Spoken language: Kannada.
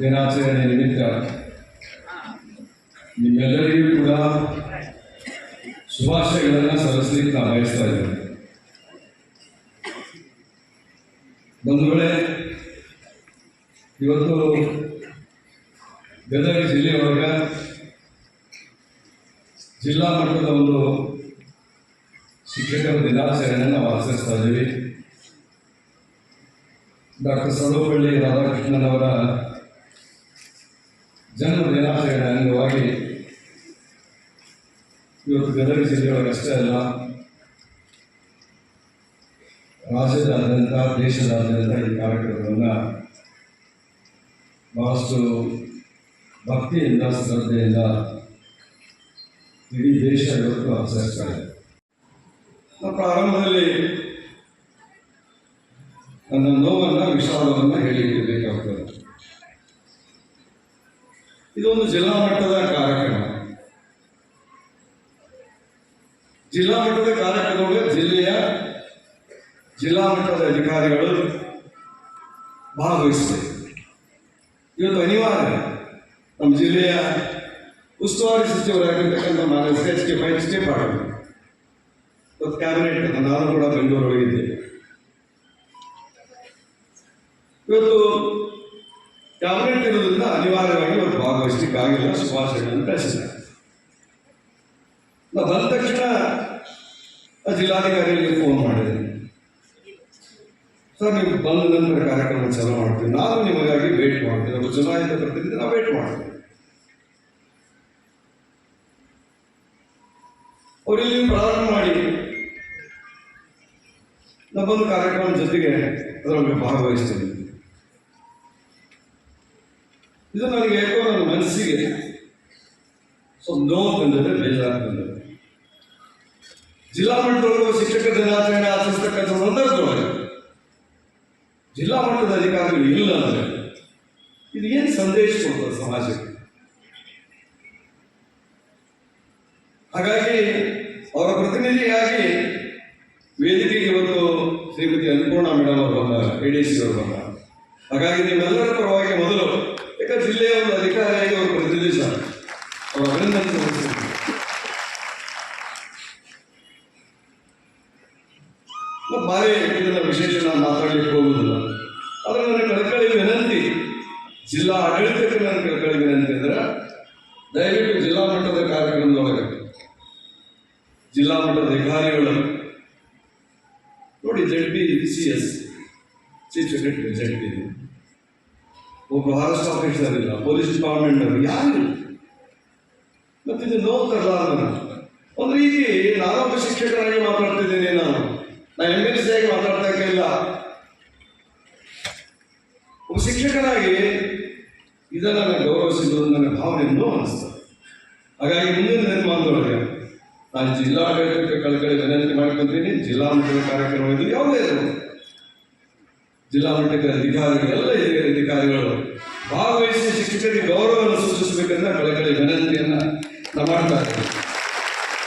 ದಿನಾಚರಣೆ ನಿಮಿತ್ತ ನಿಮ್ಮೆಲ್ಲರಿಗೂ ಕೂಡ ಶುಭಾಶಯಗಳನ್ನು ಸಲ್ಲಿಸಲಿಕ್ಕೆ ನಾನು ಬಯಸ್ತಾ ಇದ್ದೇನೆ. ಬಂಧುಗಳೇ, ಇವತ್ತು ಗದಗ ಜಿಲ್ಲೆಯೊಳಗ ಜಿಲ್ಲಾ ಮಟ್ಟದ ಒಂದು ಶಿಕ್ಷಕರ ದಿನಾಚರಣೆಯನ್ನು ಆಚರಿಸ್ತಾ ಇದ್ದೀವಿ. ಡಾಕ್ಟರ್ ಸರ್ವಪಳ್ಳಿ ರಾಧಾಕೃಷ್ಣನವರ ಜನ್ಮ ದಿನಾಚರಣೆ ಅಂಗವಾಗಿ ಇವತ್ತು ಗದಗ ಜಿಲ್ಲೆಯೊಳಗಷ್ಟೇ ಅಲ್ಲ, ರಾಜ್ಯದಾದ್ಯಂತ, ದೇಶದಾದ್ಯಂತ ಈ ಕಾರ್ಯಕ್ರಮವನ್ನು ಬಹಳಷ್ಟು ಭಕ್ತಿಯಿಂದ, ಶ್ರದ್ಧೆಯಿಂದ ಇಡೀ ದೇಶ ಇವತ್ತು ಆಚರಿಸ್ತಾರೆ ಪ್ರಾರಂಭದಲ್ಲಿ ನನ್ನ ನೋವನ್ನು ವಿಷಾದವನ್ನು ಹೇಳಿಕ್ಕೆ ಬೇಕಾಗ್ತದೆ ಇದೊಂದು ಜಿಲ್ಲಾ ಮಟ್ಟದ ಕಾರ್ಯಕ್ರಮ. ಜಿಲ್ಲಾ ಮಟ್ಟದ ಕಾರ್ಯಕ್ರಮದಲ್ಲಿ ಜಿಲ್ಲೆಯ ಜಿಲ್ಲಾ ಮಟ್ಟದ ಅಧಿಕಾರಿಗಳು ಭಾಗವಹಿಸಿದೆ ಇವತ್ತು ಅನಿವಾರ್ಯ. ನಮ್ಮ ಜಿಲ್ಲೆಯ ಉಸ್ತುವಾರಿ ಸಚಿವರಾಗಿರ್ತಕ್ಕಂಥ ಮಾನ್ಯ ಎಚ್ ಕೆ ಪೈ ಎಚ್ ಕೆ ಪಾಟೀಲ್ ಇವತ್ತು ಕ್ಯಾಬಿನೆಟ್ ನಾನು ಕೂಡ ಬೆಂಗಳೂರು ಹೋಗಿದ್ದೆ ಇವತ್ತು ಕ್ಯಾಬಿನೆಟ್ ಇರೋದ್ರಿಂದ ಅನಿವಾರ್ಯವಾಗಿ ಇವತ್ತು ಭಾಗವಹಿಸಲಿಕ್ಕಾಗಿಲ್ಲ, ಶುಭಾಶಯಗಳನ್ನು ಕಳಿಸಿದ್ದಾರೆ ನಾವು ಬಂದ ತಕ್ಷಣ ಜಿಲ್ಲಾಧಿಕಾರಿಗಳಿಗೆ ಫೋನ್ ಮಾಡಿದೆ. ಸರ್, ನೀವು ಬಂದ ನಂತರ ಕಾರ್ಯಕ್ರಮ ಚಾಲೂ ಮಾಡ್ತೀವಿ. ನಾನು ನಿಮಗಾಗಿ ವೇಟ್ ಮಾಡ್ತೀನಿ. ನಮ್ಮ ಚುನಾಯಿತ ಪ್ರತಿನಿಧಿ ನಾವು ವೇಟ್ ಮಾಡ್ತೀವಿ. ಅವ್ರು ಇಲ್ಲಿ ಪ್ರಾರಂಭ ಮಾಡಿ ನಮ್ಮೊಂದು ಕಾರ್ಯಕ್ರಮದ ಜೊತೆಗೆ ಅದರೊಳಗೆ ಭಾಗವಹಿಸ್ತೀನಿ. ಇದು ನನಗೆ ಯಾಕೋ ನನ್ನ ಮನಸ್ಸಿಗೆ. ಸೊ ನೋವು ಬಂದಿದೆ ಬೇಜಾರು ಬಂದಿದೆ ಜಿಲ್ಲಾ ಮಟ್ಟದವರು ಶಿಕ್ಷಕ ದಿನಾಚರಣೆ ಆಚರಿಸ್ತಕ್ಕಂಥ ಸಂದರ್ಭದೊಳಗೆ ಜಿಲ್ಲಾ ಮಟ್ಟದ ಅಧಿಕಾರಿಗಳು ಇಲ್ಲ ಅಂದರೆ ಇದು ಏನು ಸಂದೇಶ ಕೊಡ್ತದೆ ಸಮಾಜಕ್ಕೆ? ಹಾಗಾಗಿ ಅವರ ಪ್ರತಿನಿಧಿಯಾಗಿ ವೇದಿಕೆಗೆ ಇವತ್ತು ಶ್ರೀಮತಿ ಅನ್ನಪೂರ್ಣ ಮೇಡಮ್ ಅವರು ಬಂದ ಎ ಡಿ ಸಿ ಅವರು ಬಂದ ಹಾಗಾಗಿ ನಿಮ್ಮೆಲ್ಲರ ಪರವಾಗಿ ಮೊದಲು ಜಿಲ್ಲೆಯ ಒಂದು ಅಧಿಕಾರಿಯಾಗಿ ಅವರು ಅವರು ಅಭಿನಂದನೆ ಸಲ್ಲಿಸ್ತೀನಿ. ಮತ್ತು ಭಾರಿ ಇದನ್ನ ವಿಶೇಷ ನಾನು ಮಾತಾಡಲಿಕ್ಕೆ ಹೋಗುವುದಿಲ್ಲ ಆದರೆ ನನ್ನ ವಿನಂತಿ, ಜಿಲ್ಲಾ ಆಡಳಿತಕ್ಕೆ ನನ್ನ ಕಳಕಳಿ ವಿನಂತಿ ಅಂದ್ರೆ ದಯವಿಟ್ಟು ಜಿಲ್ಲಾ ಮಟ್ಟದ ಕಾರ್ಯಕ್ರಮದೊಳಗೆ ಜಿಲ್ಲಾ ಮಟ್ಟದ ಅಧಿಕಾರಿಗಳು ನೋಡಿ Z P C S chief secretary Z P ಒಬ್ಬ ಫಾರೆಸ್ಟ್ ಆಫೀಸರ್ ಇಲ್ಲ ಪೊಲೀಸ್ ಡಿಪಾರ್ಟ್ಮೆಂಟ್ ಅವರು ಯಾರು ಮತ್ತೆ ಇದು ನೋವು ತರಲಾರ ಒಂದು ರೀತಿ ನಾನೊಬ್ಬ ಶಿಕ್ಷಕರಾಗಿ ಮಾತಾಡ್ತಿದ್ದೀನಿ ನಾನು. ನಾನು ಎಂ ಎಲ್ ಸಿ ಆಗಿ ಮಾತಾಡ್ತಾ ಇಲ್ಲ ಒಬ್ಬ ಶಿಕ್ಷಕನಾಗಿ ಇದನ್ನು ನಾನು ಗೌರವಿಸಿದ್ದು ನನ್ನ ಭಾವನೆ ನೋವು ಅನಿಸ್ತದೆ. ಹಾಗಾಗಿ ಮುಂದಿನ ನಿರ್ಮಾಣದೊಳಗೆ ನಾನು ಜಿಲ್ಲಾಡಳಿತಕ್ಕೆ ಕಳಕಳಿ ವಿನಂತಿ ಮಾಡ್ಕೊತೀನಿ ಜಿಲ್ಲಾ ಮಟ್ಟದ ಕಾರ್ಯಕ್ರಮ ಇದು ಯಾವುದೇ ಇರಬಹುದು ಜಿಲ್ಲಾ ಮಟ್ಟದ ಅಧಿಕಾರಿಗಳು, ಎಲ್ಲ ಹಿರಿಯ ಅಧಿಕಾರಿಗಳು ಭಾಗವಹಿಸಿ ಶಿಕ್ಷಕರಿಗೆ ಗೌರವವನ್ನು ಸೂಚಿಸಬೇಕಂತ ಕಳಕಳಿ ವಿನಂತಿಯನ್ನು ನಾನು ಮಾಡ್ತಾ ಇದ್ದೀನಿ